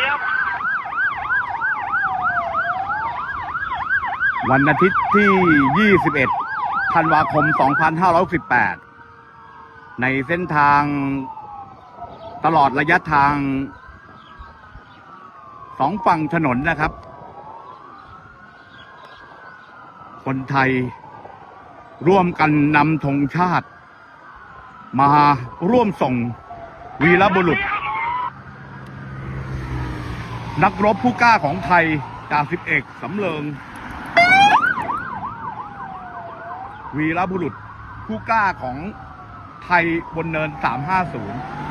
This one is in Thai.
รียบวันอาทิตย์ที่ 21 ธันวาคม 2568ในเส้นทางตลอดระยะทางสองฝั่งถนนนะครับ คนไทยร่วมกันนำธงชาติ มาร่วมส่งวีรบุรุษ นักรบผู้กล้าของไทยจ่าสิบเอกสำเริง วีรบุรุษผู้กล้าของไทยบนเนิน 350